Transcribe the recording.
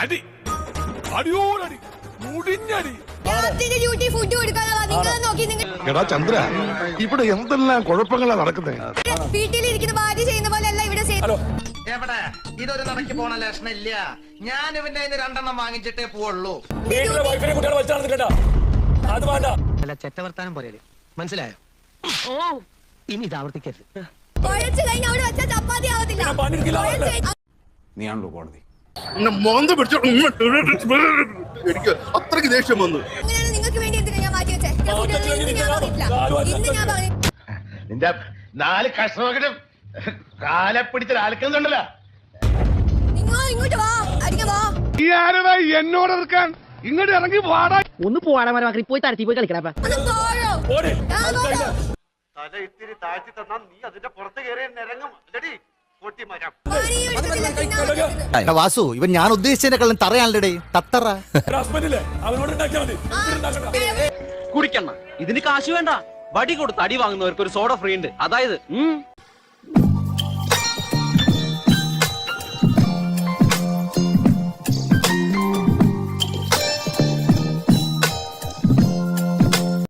അടി. അടിയോടടി. മുടിഞ്ഞടി. Duty food കൊടുക്കാതെ നിങ്ങൾ നോക്കി നിങ്ങൾ എടാ ചന്ദ്ര ഇവിടെ എന്തെല്ലാം കുഴപ്പങ്ങളാ നടക്കുന്നത് വീട്ടിലിരിക്കുന്ന ഭാര്യ ചെയ്യുന്ന പോലെ അല്ല ഇവിടെ എവിടെ? ഇതൊരു നടക്ക് പോണ ലക്ഷണില്ല. ഞാൻ ഇവന്റെ അതിന് രണ്ടെണ്ണം വാങ്ങിച്ചിട്ടേ പോവുള്ളൂ. വീട്ടിലെ വൈഫിനെ കുട്ടികളെ വെച്ച് നടന്നിട്ടാ അത് വേണ്ട. അല്ല ചെറ്റവർത്താനം പറയൽ മനസ്സിലായോ? ഓ. ഇനി ഇത് ആവർത്തിക്കരുത്. കുഴച്ച് കഴിഞ്ഞ് അവിടെ വെച്ച ചപ്പാത്തി ആവത്തില്ല. നീ ആണല്ലോ നീയാണല്ലോ കോടതി. മോന്ത പിടിച്ചു എനിക്ക് അത്രയ്ക്ക് ദേഷ്യം വന്നു നിന്റെ നാല് കഷ്ണമൊക്കെ കാലെ പിടിച്ച ആൽക്കുന്നുണ്ടല്ലോ എന്നോട് ഇറക്കാൻ ഇങ്ങോട്ട് ഇറങ്ങി വാടാ ഒന്ന് പോവാടാ മരമാക്കി പോയി തരത്തി പോയി കളിക്കണ ഒന്ന് പോഴോ ഓടി ഞാൻ നോക്കാം തല ഇത്തിരി താഴ്ത്തി തന്നാ നീ അതിന്റെ പുറത്ത് കയറി നിരങ്ങും വാസു ഇവൻ ഞാൻ ഉദ്ദേശിച്ചതിനെക്കാളും തറയാണല്ലേ തത്തറ. കുടിക്കണ്ണ ഇതിന് കാശ് വേണ്ട. വടി കൊടുത്ത് അടി വാങ്ങുന്നവർക്ക് ഒരു സോഡ ഫ്രീ ഉണ്ട്. അതായത് ഉം